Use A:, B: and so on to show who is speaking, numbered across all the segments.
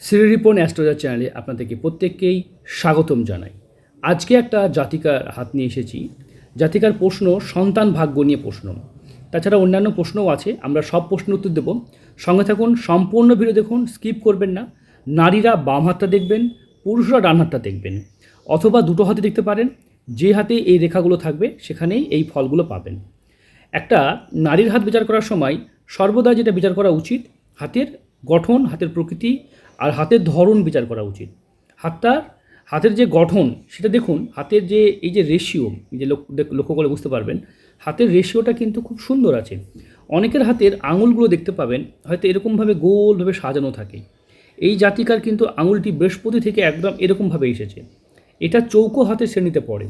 A: Shri Ripon astrologer চ্যানেলে আপনাদেরকে প্রত্যেককেই স্বাগতম জানাই। আজকে একটা জাতিকার হাত নিয়ে এসেছি। জাতিকার প্রশ্ন, সন্তান ভাগ্য নিয়ে প্রশ্ন। তাছাড়া অন্যান্য প্রশ্নও আছে, আমরা সব প্রশ্নের উত্তর দেব। সঙ্গে থাকুন, সম্পূর্ণ ভিডিও দেখুন, স্কিপ করবেন না। নারীরা বাম হাতটা দেখবেন, পুরুষরা ডান হাতটা দেখবেন। অথবা দুটো হাতে দেখতে পারেন, যে হাতে এই রেখাগুলো থাকবে, সেখানেই এই ফলগুলো পাবেন। একটা, নারীর হাত বিচার করার সময় সর্বদা যেটা বিচার করা উচিত, হাতের গঠন, হাতের প্রকৃতি আর হাতের ধরন বিচার করা উচিত। হাতটার হাতের যে গঠন, সেটা দেখুন, হাতের যে, এই যে রেশিও যে লক্ষ্য করে বুঝতে পারবেন, হাতের রেশিওটা কিন্তু খুব সুন্দর আছে। অনেকের হাতের আঙুলগুলো দেখতে পাবেন, হয়তো এরকমভাবে গোলভাবে সাজানো থাকে। এই জাতিকার কিন্তু আঙুলটি বৃহস্পতি থেকে একদম এরকমভাবে এসেছে। এটা চৌকো হাতের শ্রেণীতে পড়ে।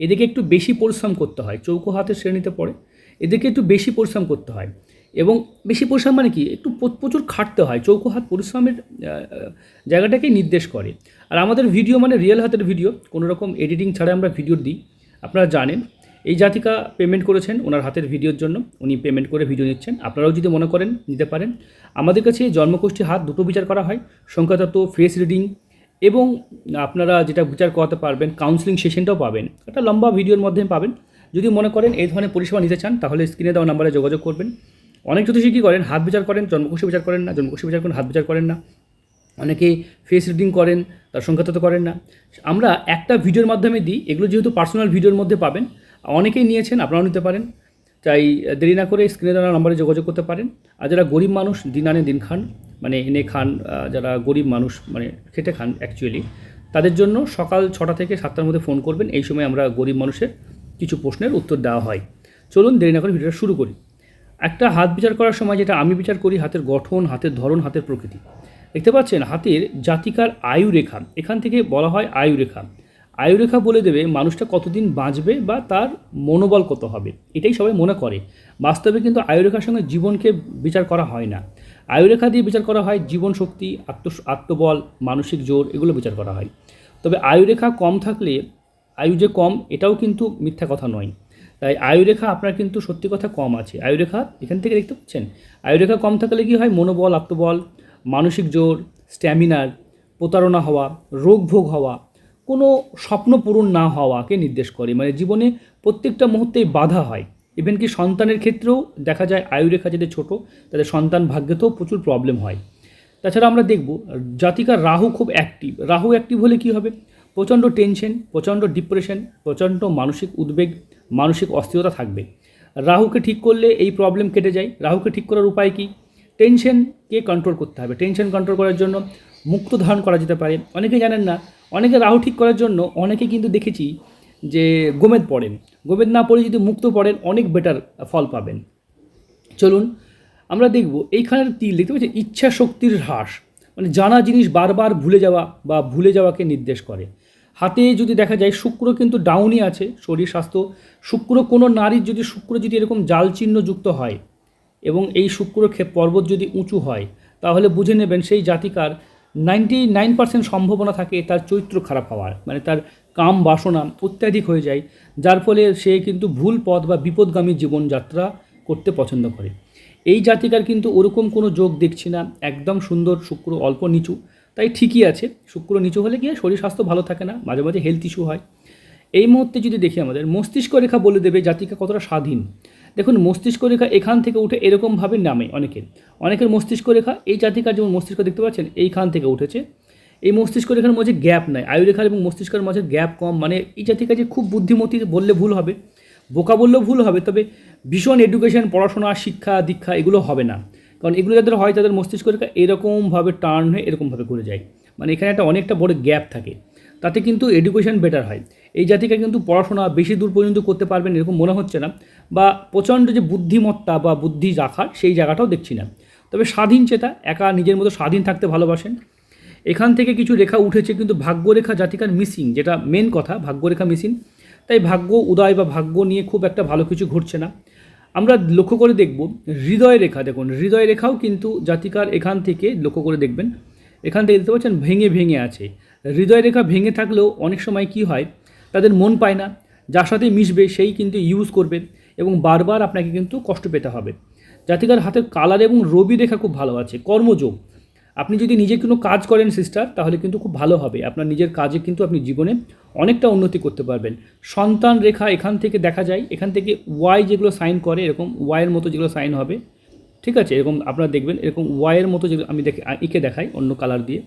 A: এদিকে একটু বেশি পরিশ্রম করতে হয়, চৌকো হাতের শ্রেণীতে পড়ে। এদেরকে একটু বেশি পরিশ্রম করতে হয়। এবং বেশি পরিশ্রম মানে কি? একটু প্রচুর খাটতে হয়। চৌকো হাত পরিশ্রমের আহ, নির্দেশ করে। আর আমাদের ভিডিও মানে রিয়েল হাতের ভিডিও কোনো রকম এডিটিং ছাড়া আমরা ভিডিও দিই। আপনারা জানেন এই জাতিকা পেমেন্ট করেছেন ওনার হাতের ভিডিওর জন্য। উনি পেমেন্ট করে ভিডিও নিচ্ছেন। আপনারাও যদি মনে করেন নিতে পারেন। আমাদের কাছে জন্মকোষ্ঠী হাত দুটো বিচার করা হয়। সংখ্যাতত্ত্ব ফেস রিডিং এবং আপনারা যেটা বিচার করাতে পারবেন কাউন্সিলিং সেশনটাও পাবেন। একটা লম্বা ভিডিওর মাধ্যমে পাবেন। যদি মনে করেন এই ধরনের পরিষেবা নিতে চান তাহলে স্ক্রিনে দেওয়া নাম্বারে যোগাযোগ করবেন। অনেক জ্যোতিষী কী করেন? হাত বিচার করেন জন্মকোষে বিচার করেন না জন্মকোষে বিচার করেন, হাত বিচার করেন না। অনেকে ফেস রিডিং করেন, তার সংখ্যাতত্ত্ব করেন না। আমরা একটা ভিডিওর মাধ্যমে দিই, এগুলো যেহেতু পার্সোনাল ভিডিওর মধ্যে পাবেন, অনেকেই নিয়েছেন, আপনারাও নিতে পারেন। তাই দেরি না করে স্ক্রিনে দেওয়া নাম্বারে যোগাযোগ করতে পারেন। আর যারা গরিব মানুষ দিন আনে দিন খান মানে এনে খান যারা গরিব মানুষ মানে খেটে খান অ্যাকচুয়ালি তাদের জন্য সকাল ছটা থেকে সাতটার মধ্যে ফোন করবেন। এই সময় আমরা গরিব মানুষের কিছু প্রশ্নের উত্তর দেওয়া হয়। চলুন দেরি না করে ভিডিওটা শুরু করি। একটা হাত বিচার করার সময় যেটা আমি বিচার করি, হাতের গঠন, হাতের ধরন, হাতের প্রকৃতি। দেখতে পাচ্ছেন, হাতের জাতিকার আয়ু রেখা এখান থেকে বলা হয় আয়ু রেখা আয়ু রেখা বলে দেবে মানুষটা কতদিন বাঁচবে বা তার মনোবল কত হবে। এটাই সবাই মনে করে। বাস্তবে কিন্তু আয়ুরেখার সঙ্গে জীবনকে বিচার করা হয় না। আয়ুরেখা দিয়ে বিচার করা হয় জীবন শক্তি, আত্ম, আত্মবল, মানসিক জোর, এগুলো বিচার করা হয়। তবে আয়ুরেখা কম থাকলে, আয়ু যে কম, এটাও কিন্তু মিথ্যা কথা নয়। তাই আয়ুরেখা আপনার কিন্তু সত্যি কথা কম আছে। আয়ুরেখা, এখান থেকে দেখতে পাচ্ছেন? আয়ুরেখা কম থাকলে কি হয়? মনোবল, আত্মবল, মানসিক জোর, স্ট্যামিনার, প্রতারণা হওয়া রোগ ভোগ হওয়া, কোনো স্বপ্ন পূরণ না হওয়াকে নির্দেশ করে। মানে জীবনে প্রত্যেকটা মুহূর্তেই বাধা হয়। ইভেন কি সন্তানের ক্ষেত্রেও দেখা যায় আয়ুরেখা যাদের ছোটো, তাদের সন্তান ভাগ্যেতেও প্রচুর প্রবলেম হয়। তাছাড়া আমরা দেখব জাতিকার রাহু খুব অ্যাক্টিভ রাহু অ্যাক্টিভ হলে কী হবে? প্রচণ্ড টেনশন প্রচণ্ড ডিপ্রেশন প্রচণ্ড মানসিক উদ্বেগ, মানসিক অস্থিরতা থাকবে। রাহুকে ঠিক করলে এই প্রবলেম কেটে যায়। রাহুকে ঠিক করার উপায় কী? টেনশনকে কন্ট্রোল করতে হবে। টেনশন কন্ট্রোল করার জন্য মুক্ত ধারণ করা যেতে পারে। অনেকে জানেন না, অনেকে রাহু ঠিক করার জন্য অনেকে কিন্তু দেখেছি যে গোমেদ পড়েন। গোমেদ না পড়ে যদি মুক্ত পড়েন, অনেক বেটার ফল পাবেন। চলুন, আমরা দেখব, এইখানের তিল দেখতে পাচ্ছি ইচ্ছা শক্তির হ্রাস। মানে জানা জিনিস বারবার ভুলে যাওয়া বা ভুলে যাওয়াকে নির্দেশ করে। হাতে যদি দেখা যায় শুক্র কিন্তু ডাউনই আছে, শরীর, স্বাস্থ্য, শুক্র কোনো নারীর যদি শুক্র যদি এরকম জাল চিহ্ন যুক্ত হয় এবং এই শুক্র পর্বত যদি উঁচু হয়, তাহলে বুঝে নেবেন সেই জাতিকার নাইনটি নাইন পার্সেন্ট সম্ভাবনা থাকে তার চরিত্র খারাপ হওয়ার মানে তার কাম বাসনা অত্যাধিক হয়ে যায়, যার ফলে সে কিন্তু ভুল পথ বা বিপদগামী জীবনযাত্রা করতে পছন্দ করে। এই জাতিকার কিন্তু ওরকম কোনো যোগ দেখছি না, একদম সুন্দর, শুক্র অল্প নিচু তাই ঠিকই আছে, শুক্র নিচু হলে গিয়ে শরীর স্বাস্থ্য ভালো থাকে না, মাঝে মাঝে হেলথ ইস্যু হয়। এই মুহূর্তে যদি দেখি আমাদের, মস্তিষ্ক রেখা বলে দেবে জাতিকা কতটা স্বাধীন। দেখুন, মস্তিষ্ক রেখা এখান থেকে উঠে এরকমভাবে নামে অনেকের। অনেকের মস্তিষ্ক রেখা, এই জাতিকার যেমন মস্তিষ্ক দেখতে পাচ্ছেন, এইখান থেকে উঠেছে। এই মস্তিষ্ক রেখার মাঝে গ্যাপ নাই আয়ুরেখার এবং মস্তিষ্কের মাঝে গ্যাপ কম মানে এই জাতিকা যে খুব বুদ্ধিমতী বললে ভুল হবে, বোকা বললেও ভুল হবে, তবে ভীষণ এডুকেশন পড়াশোনা, শিক্ষা, দীক্ষা, এগুলো হবে না। কারণ এগুলো যাদের হয় তাদের মস্তিষ্ক এরকমভাবে টার্ন হয়ে এরকমভাবে ঘুরে যায়। মানে এখানে একটা অনেকটা বড় গ্যাপ থাকে। তাতে কিন্তু এডুকেশন বেটার হয়। এই জাতিকে কিন্তু পড়াশোনা বেশি দূর পর্যন্ত করতে পারবেন এরকম মনে হচ্ছে না বা প্রচণ্ড যে বুদ্ধিমত্তা বা বুদ্ধি রাখার সেই জায়গাটাও দেখছি না। তবে স্বাধীন চেতা, একা নিজের মতো স্বাধীন থাকতে ভালোবাসেন। এখান থেকে কিছু রেখা উঠেছে কিন্তু ভাগ্যরেখা জাতিকার মিসিং যেটা মেন কথা, ভাগ্যরেখা মিসিং তাই ভাগ্য উদয় বা ভাগ্য নিয়ে খুব একটা ভালো কিছু ঘটছে না। আমরা লক্ষ্য করে দেখব, হৃদয় রেখা, দেখুন, হৃদয় রেখাও কিন্তু জাতিকার এখান থেকে লক্ষ্য করে দেখবেন। এখান থেকে দেখতে পাচ্ছেন ভেঙে ভেঙে আছে। হৃদয় রেখা ভেঙে থাকলেও অনেক সময় কি হয়, তাদের মন পায় না, যার সাথে মিশবে সেই কিন্তু ইউজ করবে এবং বারবার আপনাকে কিন্তু কষ্ট পেতে হবে। জাতিকার হাতের কালার এবং রবি রেখা খুব ভালো আছে, কর্মযোগ। আপনি যদি নিজে কোনো কাজ করেন সিস্টার তাহলে কিন্তু খুব ভালো হবে। আপনার নিজের কাজে কিন্তু আপনি জীবনে অনেকটা উন্নতি করতে পারবেন। সন্তান রেখা এখান থেকে দেখা যায়, এখান থেকে ওয়াই যেগুলো সাইন করে, এরকম ওয়াইয়ের মতো যেগুলো সাইন হবে, ঠিক আছে? এরকম আপনারা দেখবেন, এরকম ওয়াইয়ের মতো যেগুলো আমি দেখে এঁকে দেখাই অন্য কালার দিয়ে।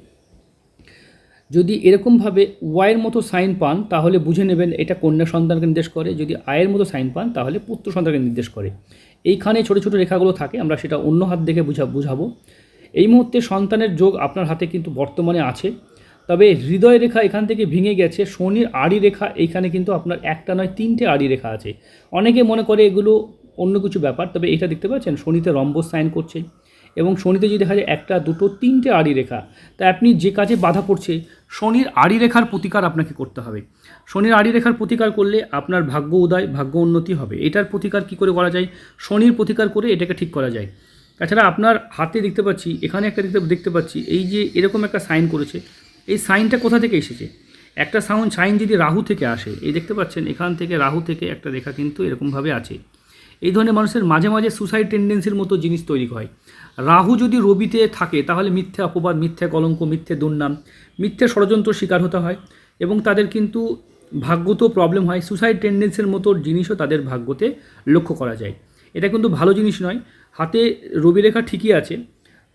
A: যদি এরকমভাবে ওয়াইয়ের মতো সাইন পান, তাহলে বুঝে নেবেন এটা কন্যা সন্তানকে নির্দেশ করে। যদি আয়ের মতো সাইন পান, তাহলে পুত্র সন্তানকে নির্দেশ করে। এইখানে ছোটো ছোটো রেখাগুলো থাকে, আমরা সেটা অন্য হাত দেখে বুঝা, বুঝাবো। এই মুহূর্তে সন্তানের যোগ আপনার হাতে কিন্তু বর্তমানে আছে। তবে হৃদয় রেখা এখান থেকে ভেঙে গেছে, শনির আড়ি রেখা এইখানে কিন্তু আপনার একটা নয়, তিনটে আড়ি রেখা আছে। অনেকে মনে করে এগুলো অন্য কিছু ব্যাপার, তবে এটা দেখতে পাচ্ছেন, শনিতে রম্বস সাইন করছে এবং শনিতে যদি দেখা যায় একটা, দুটো, তিনটে আড়ি রেখা, তা আপনি যে কাজে বাধা পড়ছে, শনির আড়ি রেখার প্রতিকার আপনাকে করতে হবে। শনির আড়ি রেখার প্রতিকার করলে আপনার ভাগ্য উদয়, ভাগ্য উন্নতি হবে। এটার প্রতিকার কি করে করা যায়? শনির প্রতিকার করে এটাকে ঠিক করা যায়। তাছাড়া আপনার হাতে দেখতে পাচ্ছি, এখানে একটা দেখতে দেখতে পাচ্ছি, এই যে এরকম একটা সাইন করেছে, এই সাইনটা কোথা থেকে এসেছে? একটা সাউন্ড, সাইন যদি রাহু থেকে আসে, এই দেখতে পাচ্ছেন, এখান থেকে রাহু থেকে একটা রেখা কিন্তু এরকমভাবে আছে। এই ধরনের মানুষের মাঝে মাঝে সুসাইড টেন্ডেন্সির মতো জিনিস তৈরি হয়। রাহু যদি রবিতে থাকে, তাহলে মিথ্যে অপবাদ, মিথ্যে কলঙ্ক, মিথ্যে দুর্নাম, মিথ্যে ষড়যন্ত্র শিকার হতে হয় এবং তাদের কিন্তু ভাগ্যতেও প্রবলেম হয়। সুসাইড টেন্ডেন্সির মতো জিনিসও তাদের ভাগ্যতে লক্ষ্য করা যায়। এটা কিন্তু ভালো জিনিস নয়। হাতে রবি রেখা ঠিকই আছে,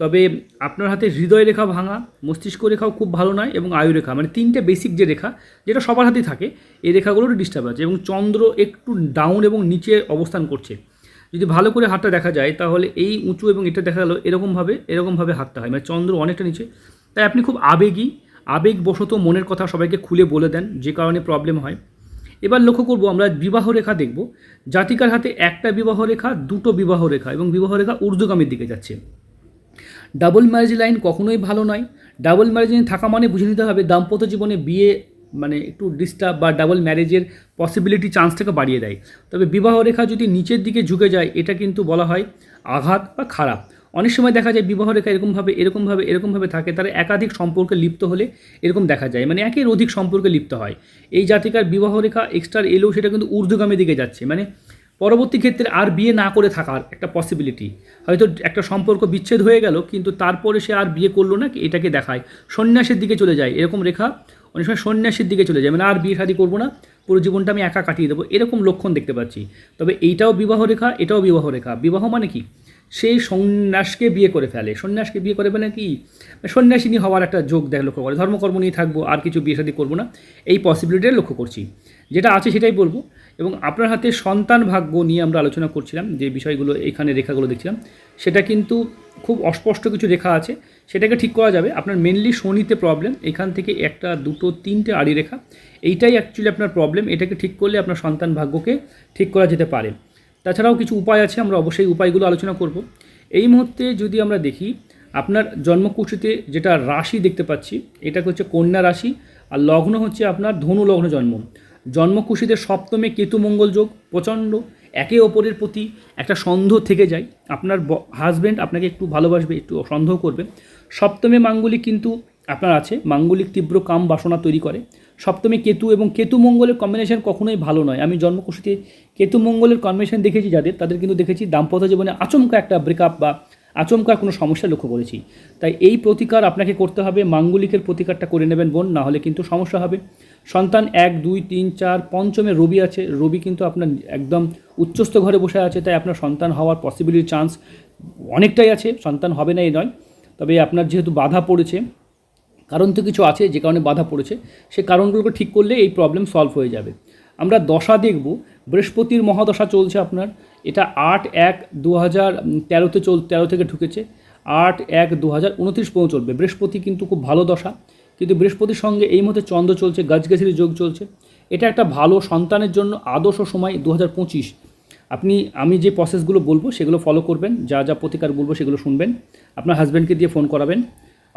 A: তবে আপনার হাতে হৃদয় রেখা ভাঙা, মস্তিষ্ক রেখাও খুব ভালো নয় এবং আয়ু রেখা মানে তিনটে বেসিক যে রেখা, যেটা সবার হাতেই থাকে, এই রেখাগুলোরও ডিস্টার্ব আছে এবং চন্দ্র একটু ডাউন এবং নিচে অবস্থান করছে। যদি ভালো করে হাতটা দেখা যায়, তাহলে এই উঁচু এবং এটা দেখা গেলো এরকমভাবে এরকমভাবে হাতটা হয় মানে চন্দ্র অনেকটা নিচে। তাই আপনি খুব আবেগী, আবেগবশত মনের কথা সবাইকে খুলে বলে দেন, যে কারণে প্রবলেম হয়। এবার লক্ষ্য করব, আমরা বিবাহ রেখা দেখব। জাতিকার হাতে একটা বিবাহ রেখা, দুটো বিবাহ রেখা এবং বিবাহ রেখা ঊর্ধ্বগামীর দিকে যাচ্ছে। ডাবল ম্যারেজ লাইন কখনোই ভালো নয়। ডাবল ম্যারেজ লাইন থাকা মানে বুঝে নিতে হবে দাম্পত্য জীবনে বিয়ে মানে একটু ডিস্টার্ব বা ডাবল ম্যারেজের পসিবিলিটি চান্সটাকে বাড়িয়ে দেয়। তবে বিবাহ রেখা যদি নিচের দিকে ঝুঁকে যায়, এটা কিন্তু বলা হয় আঘাত বা খারাপ। অনেক সময় দেখা যায় বিবাহ রেখা এরকমভাবে এরকমভাবে এরকমভাবে থাকে, তারা একাধিক সম্পর্কে লিপ্ত হলে এরকম দেখা যায়। মানে একের অধিক সম্পর্কে লিপ্ত হয়। এই জাতিকার বিবাহ রেখা এক্সট্রা এলেও সেটা কিন্তু ঊর্ধ্বগামী দিকে যাচ্ছে। মানে পরবর্তী ক্ষেত্রে আর বিয়ে না করে থাকার একটা পসিবিলিটি হয়তো একটা সম্পর্ক বিচ্ছেদ হয়ে গেল, কিন্তু তারপরে সে আর বিয়ে করল না, এটাকে দেখায়। সন্ন্যাসের দিকে চলে যায় এরকম রেখা। অনেক সময় সন্ন্যাসের দিকে চলে যায়। মানে আর বিয়ে শাদী করব না, পুরো জীবনটা আমি একা কাটিয়ে দেবো, এরকম লক্ষণ দেখতে পাচ্ছি। তবে এইটাও বিবাহ রেখা, এটাও বিবাহ রেখা। বিবাহ মানে কি? সেই সন্ন্যাসকে বিয়ে করে ফেলে। সন্ন্যাসকে বিয়ে করে ফেলে কি? সন্ন্যাসিনী হওয়ার একটা যোগ দেখ লক্ষ্য করে। ধর্মকর্ম নিয়ে থাকব, আর কিছু বিয়ে শাদী করব না। এই পসিবিলিটিটা লক্ষ্য করছি। যেটা আছে সেটাই বলব। এবং আপনার হাতে সন্তান ভাগ্য নিয়ে আমরা আলোচনা করছিলাম, যে বিষয়গুলো এখানে রেখাগুলো দেখছিলাম। সেটা কিন্তু খুব অস্পষ্ট কিছু রেখা আছে। সেটাকে ঠিক করা যাবে। আপনার মেনলি শনিতে প্রবলেম এখান থেকে একটা, দুটো, তিনটে আড়ি রেখা। এইটাই অ্যাকচুয়ালি আপনার প্রবলেম এটাকে ঠিক করলে আপনার সন্তান ভাগ্যকে ঠিক করা যেতে পারে। তাছাড়াও কিছু উপায় আছে, আমরা অবশ্যই উপায়গুলো আলোচনা করব। এই মুহূর্তে যদি আমরা দেখি, আপনার জন্মকুশিতে যেটা রাশি দেখতে পাচ্ছি এটা হচ্ছে কন্যা রাশি, আর লগ্ন হচ্ছে আপনার ধনু লগ্ন জন্ম। জন্মকুশিতে সপ্তমে কেতু মঙ্গল যোগ, প্রচণ্ড, একে অপরের প্রতি একটা সন্দেহ থেকে যায়। আপনার হাজব্যান্ড আপনাকে একটু ভালোবাসবে, একটু সন্দেহ করবে। সপ্তমে মাঙ্গলিক কিন্তু আপনার আছে, মাঙ্গলিক তীব্র কাম বাসনা তৈরি করে। সপ্তমে কেতু এবং কেতু মঙ্গলের কম্বিনেশন কখনোই ভালো নয়। আমি জন্মকুশিতে কেতু মঙ্গলের কম্বিনেশন দেখেছি যাদের, তাদের কিন্তু দেখেছি দাম্পত্য জীবনে আচমকা একটা ব্রেকআপ বা আচমকা কোনো সমস্যা লক্ষ্য করেছি। তাই এই প্রতিকার আপনাকে করতে হবে, মাঙ্গলিকের প্রতিকারটা করে নেবেন বোন, না হলে কিন্তু সমস্যা হবে। সন্তান এক, দুই, তিন, চার, পঞ্চমে রবি আছে, রবি কিন্তু আপনার একদম উচ্চস্থ ঘরে বসে আছে, তাই আপনার সন্তান হওয়ার পসিবিলিটি চান্স অনেকটাই আছে। সন্তান হবে না এই নয়। তবে আপনার যেহেতু বাধা পড়েছে কারণ তো কিছু আছে, যে কারণে বাধা পড়েছে, সে কারণগুলোকে ঠিক করলে এই প্রবলেম সলভ হয়ে যাবে। আমরা দশা দেখব, বৃহস্পতির মহাদশা চলছে আপনার, এটা আট এক দু হাজার তেরোতে চল, তেরো থেকে ঢুকেছে, আট এক দু হাজার উনত্রিশ পর্যন্ত চলবে। বৃহস্পতি কিন্তু খুব ভালো দশা, কিন্তু বৃহস্পতির সঙ্গে এই মুহূর্তে চন্দ্র চলছে, গাছগাছির যোগ চলছে। এটা একটা ভালো সন্তানের জন্য আদর্শ সময় দু হাজার পঁচিশ। আপনি, আমি যে প্রসেসগুলো বলব, সেগুলো ফলো করবেন, যা যা প্রতিকার বলব সেগুলো শুনবেন। আপনার হাজব্যান্ডকে দিয়ে ফোন করাবেন।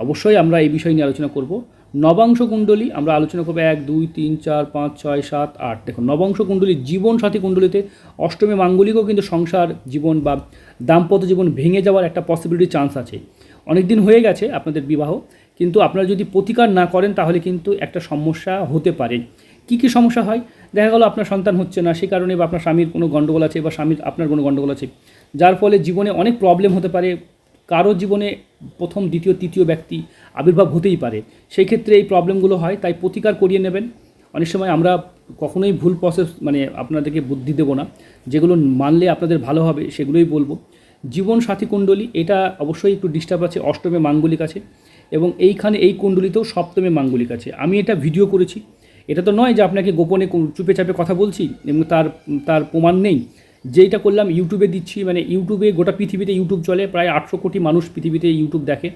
A: অবশ্যই আমরা এই বিষয় নিয়ে আলোচনা করব। নবাংশ কুণ্ডলী আমরা আলোচনা করব এক, দুই, তিন, চার, পাঁচ, ছয়, সাত, আট। দেখুন, নবাংশ কুণ্ডলী জীবন সাথী কুণ্ডলীতে অষ্টমী মাঙ্গলিকও কিন্তু সংসার জীবন বা দাম্পত্য জীবন ভেঙে যাওয়ার একটা পসিবিলিটি চান্স আছে। অনেক দিন হয়ে গেছে আপনাদের বিবাহ, কিন্তু আপনারা যদি প্রতিকার না করেন তাহলে কিন্তু একটা সমস্যা হতে পারে। কী কী সমস্যা হয়? দেখা গেলো আপনার সন্তান হচ্ছে না, সে কারণে বা আপনার স্বামীর কোনো গণ্ডগোল আছে বা স্বামীর, আপনার কোনো গণ্ডগোল আছে। যার ফলে জীবনে অনেক প্রবলেম হতে পারে কারও জীবনে প্রথম, দ্বিতীয়, তৃতীয় ব্যক্তি আবির্ভাব হতেই পারে। সেই ক্ষেত্রে এই প্রবলেমগুলো হয়, তাই প্রতিকার করিয়ে নেবেন। অনেক সময় আমরা কখনোই ভুল প্রসেস মানে আপনাদেরকে বুদ্ধি দেবো না। যেগুলো মানলে আপনাদের ভালো হবে, সেগুলোই বলব। জীবন সাথী কুণ্ডলী, এটা অবশ্যই একটু ডিস্টার্ব আছে, অষ্টমে মাঙ্গলিক আছে এবং এইখানে এই কুণ্ডলিতেও সপ্তমে মাঙ্গলিক আছে। আমি এটা ভিডিও করেছি। এটা তো নয় যে আপনাকে গোপনে চুপে চাপে কথা বলছি এবং তার তার প্রমাণ নেই। যেইটা করলাম ইউটিউবে দিচ্ছি মানে ইউটিউবে গোটা পৃথিবীতে ইউটিউব চলে, প্রায় আটশো কোটি মানুষ পৃথিবীতে ইউটিউব দেখে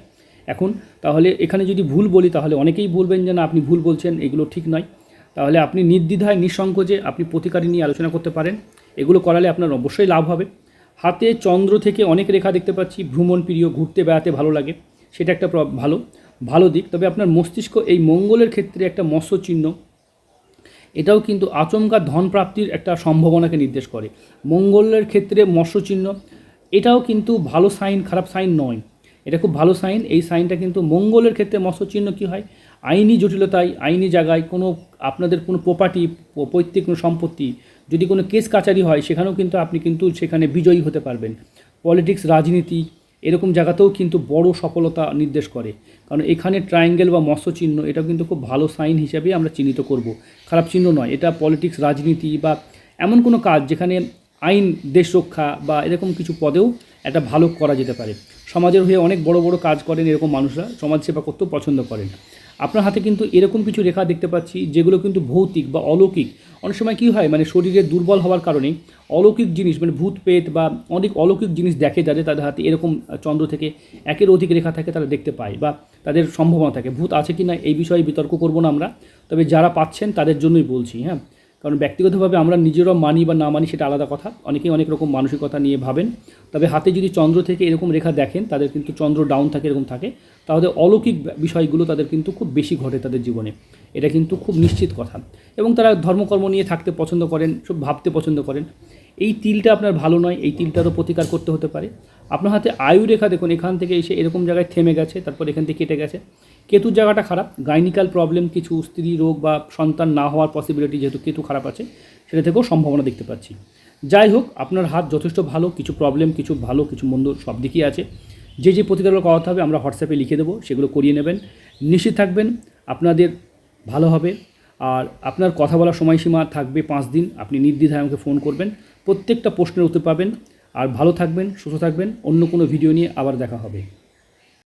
A: এখন। তাহলে এখানে যদি ভুল বলি, তাহলে অনেকেই বলবেন যে না, আপনি ভুল বলছেন, এগুলো ঠিক নয়। তাহলে আপনি নির্দ্বিধায়, নিঃসংকোচে আপনি প্রতিকারী নিয়ে আলোচনা করতে পারেন। এগুলো করালে আপনার অবশ্যই লাভ হবে। হাতে চন্দ্র থেকে অনেক রেখা দেখতে পাচ্ছি, ভ্রমণ প্রিয়, ঘুরতে, বেড়াতে ভালো লাগে। সেটা একটা ভালো ভালো দিক। তবে আপনার মস্তিষ্ক এই মঙ্গলের ক্ষেত্রে একটা মৎস্য চিহ্ন এটাও কিন্তু আচমকা ধন প্রাপ্তির একটা সম্ভাবনাকে নির্দেশ করে। মঙ্গলের ক্ষেত্রে মৎস্য চিহ্ন এটাও কিন্তু ভালো সাইন, খারাপ সাইন নয়। এটা খুব ভালো সাইন, এই সাইনটা কিন্তু মঙ্গলের ক্ষেত্রে মৎস্য চিহ্ন কী হয়? আইনি জটিলতায়, আইনি জায়গায় কোনো আপনাদের কোনো প্রপার্টি পৈতৃক কোনো সম্পত্তি, যদি কোনো কেস কাচারি হয়, সেখানেও কিন্তু আপনি কিন্তু সেখানে বিজয়ী হতে পারবেন। পলিটিক্স রাজনীতি এরকম জায়গাতেও কিন্তু বড় সফলতা নির্দেশ করে। কারণ এখানে ট্রায়াঙ্গেল বা মৎস্য চিহ্ন এটাও কিন্তু খুব ভালো সাইন হিসাবে আমরা চিহ্নিত করব। খারাপ চিহ্ন নয়, এটা পলিটিক্স রাজনীতি বা এমন কোনো কাজ যেখানে আইন, দেশ রক্ষা বা এরকম কিছু পদেও এটা ভালো করা যেতে পারে। সমাজের হয়ে অনেক বড় বড় কাজ করেন এরকম মানুষরা, সমাজসেবা করতেও পছন্দ করেন। আপনার হাতে কিন্তু এরকম কিছু রেখা দেখতে পাচ্ছি, যেগুলো কিন্তু ভৌতিক বা অলৌকিক। অনেক সময় কী হয় মানে শরীরে দুর্বল হওয়ার কারণে অলৌকিক জিনিস মানে ভূত পেট বা অনেক অলৌকিক জিনিস দেখে যাদের, তাদের হাতে এরকম চন্দ্র থেকে একের অধিক রেখা থাকে তারা দেখতে পায় বা তাদের সম্ভাবনা থাকে। ভূত আছে কি না এই বিষয়ে বিতর্ক করব না আমরা। তবে যারা পাচ্ছেন তাদের জন্যই বলছি হ্যাঁ। কারণ ব্যক্তিগতভাবে আমরা নিজেরাও মানি বা না মানি সেটা আলাদা কথা। অনেকেই অনেক রকম মানসিকতা নিয়ে ভাবেন। তবে হাতে যদি চন্দ্র থেকে এরকম রেখা দেখেন, তাদের কিন্তু চন্দ্র ডাউন থাকে এরকম থাকে, তাহলে অলৌকিক বিষয়গুলো তাদের কিন্তু খুব বেশি ঘটে তাদের জীবনে। এটা কিন্তু খুব নিশ্চিত কথা। এবং তারা ধর্মকর্ম নিয়ে থাকতে পছন্দ করেন, সব ভাবতে পছন্দ করেন। এই তিলটা আপনার ভালো নয়, এই তিলটারও প্রতিকার করতে হতে পারে। আপনার হাতে আয়ু রেখা দেখুন, এখান থেকে এসে এরকম জায়গায় থেমে গেছে, তারপর এখান থেকে কেটে গেছে। কেতুর জায়গাটা খারাপ গাইনিক্যাল প্রবলেম, কিছু স্ত্রী রোগ বা সন্তান না হওয়ার পসিবিলিটি যেহেতু কেতু খারাপ আছে, সেটা থেকেও সম্ভাবনা দেখতে পাচ্ছি। যাই হোক, আপনার হাত যথেষ্ট ভালো, কিছু প্রবলেম কিছু ভালো, কিছু মন্দ সব দিকই আছে। যে যে প্রতিকারগুলো করাতে হবে, আমরা হোয়াটসঅ্যাপে লিখে দেবো, সেগুলো করিয়ে নেবেন। নিশ্চিত থাকবেন, আপনাদের ভালো হবে। আর আপনার কথা বলার সময়সীমা থাকবে পাঁচ দিন, আপনি নির্দ্বিধায় আমাকে ফোন করবেন। প্রত্যেকটা প্রশ্নের উত্তর পাবেন। আর ভালো থাকবেন সুস্থ থাকবেন। অন্য কোনো ভিডিও নিয়ে আবার দেখা হবে।